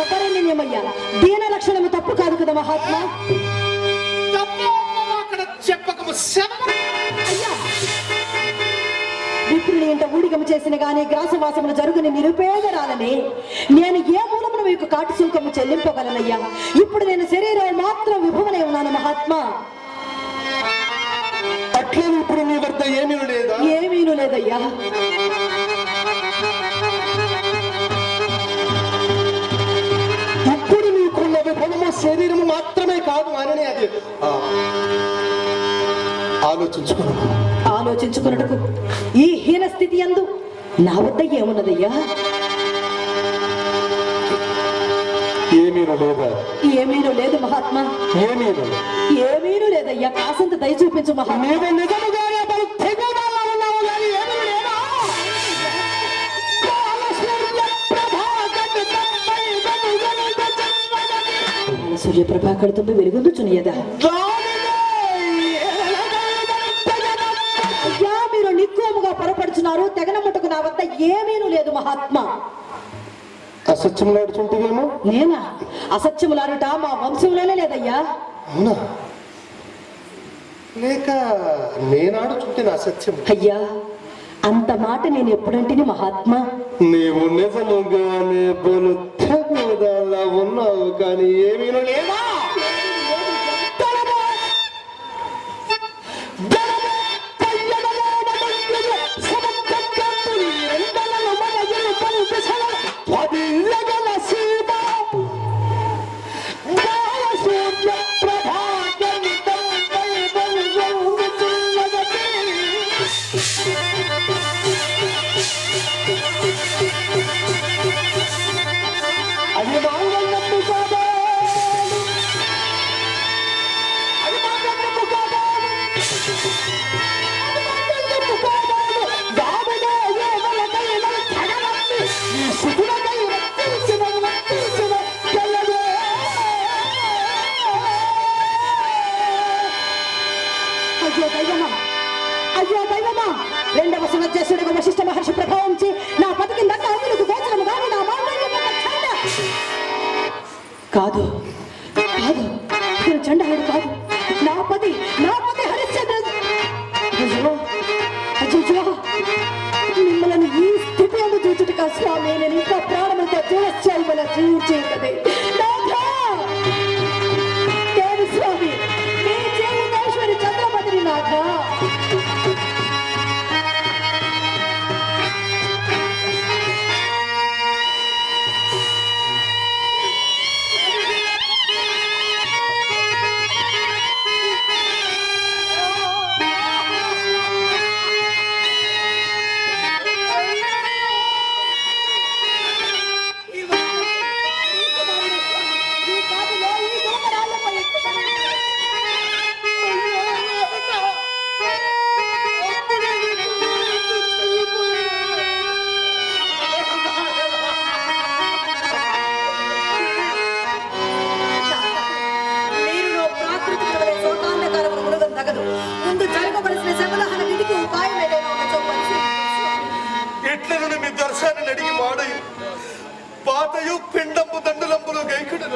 ఎవరైనా నేమయ్యా దీన లక్షణము తప్పు కాదు కదా మహాత్మా? చెప్పకము శవం అయ్యా! విప్రుని ఇంట ఊడిగము చేసిన గాని గ్రాసవాసములు జరుగుని నిరుపేదరాలని నేను ఏ మూలమున మీకు కాటు సుంకము చెల్లింపగలనయ్యా? ఇప్పుడు నేను శరీరం మాత్రం విభవనై ఉన్నాను మహాత్మా. అట్లే ఇప్పుడు నీ వద్ద ఏమీ లేదా? ఏమీను లేదయ్యా. శరీరము మాత్రమే కాదు అని అది. ఆలోచించుకున్నాను ఆలోచించుకున్నట్టుకు ఈ హీన స్థితి ఎందు నా వద్ద ఏమున్నదయ్యా? ఏమీను లేదా? ఏమీను లేదు మహాత్మా. ఏమీను ఏమీను లేదయ్యా. కాసంత దయ చూపించు మహాత్మా సూర్య ప్రభాకర్ తుంబి వెలుగొందుచునియదా అయ్యా మీరు నిక్కువముగా పొరపడుచున్నారు. తెగన ముట్టుకు నా వద్ద ఏమీను లేదు మహాత్మా. అసత్యములాడుచుంటేమో నేనా? అసత్యములారుట మా వంశంలోనే లేదయ్యా. అవునా? లేక నేనాడుచుంటే నా సత్యం అయ్యా అంత మాట నేను ఎప్పుడంటిని మహాత్మా? నీవు నిజముగానే తెగుదల ఉన్నావు కానీ ఏమీ లేదా అయ్యో దైవమా. అయ్యో దైవమా. రెండవ సునజ్జేశ్వరుడు వశిష్ఠ మహర్షి ప్రభావించి నా పతికి దక్క అగ్నికి గోచరము గాని నా కాదు కాదు నేను చండాలుడు కాదు. నా పతి నా పతి హరిశ్చంద్ర అయ్యో అయ్యో మిమ్మల్ని ఈ స్థితి అందు చూచుటక స్వామి నేను ఇంకా అడిగి మాడయి పాతయు పిండంబు దండులంబులు గైకుడు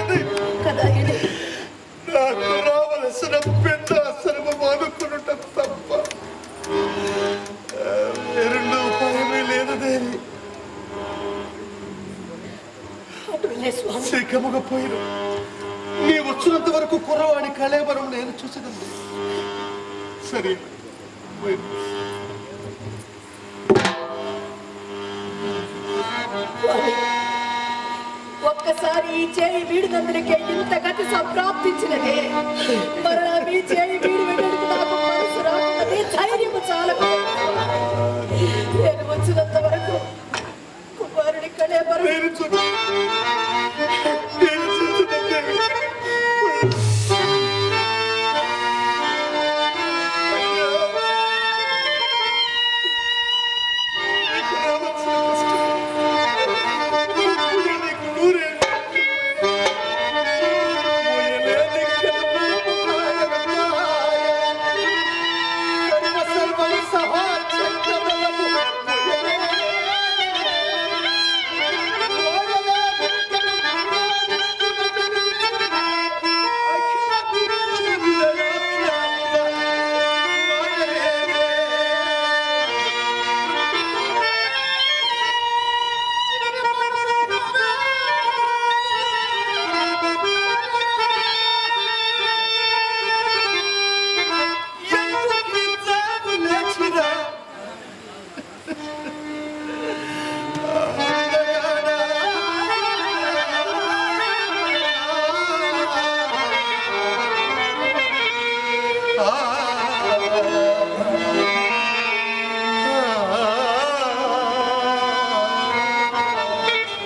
ఇది నాకు రావలసిన పిండ అసలు మానుకునుట తప్ప రెండు ఉపాయమే లేదు స్వామి శీఘ్రముగా పోయిన నీ వచ్చినంత వరకు కుర్రవాడి కళేబరం నేను చూసినంది సరే ఒక్కసారి ఈ చేయి వీడినందుకే ఇంత గతి సంప్రాప్తించినది. మరలా మీ చేయి వీడి వెళ్ళడానికి నాకు మనసు రాకున్నది ధైర్యము చాలకు నేను వచ్చినంత వరకు కుమారుడి కళే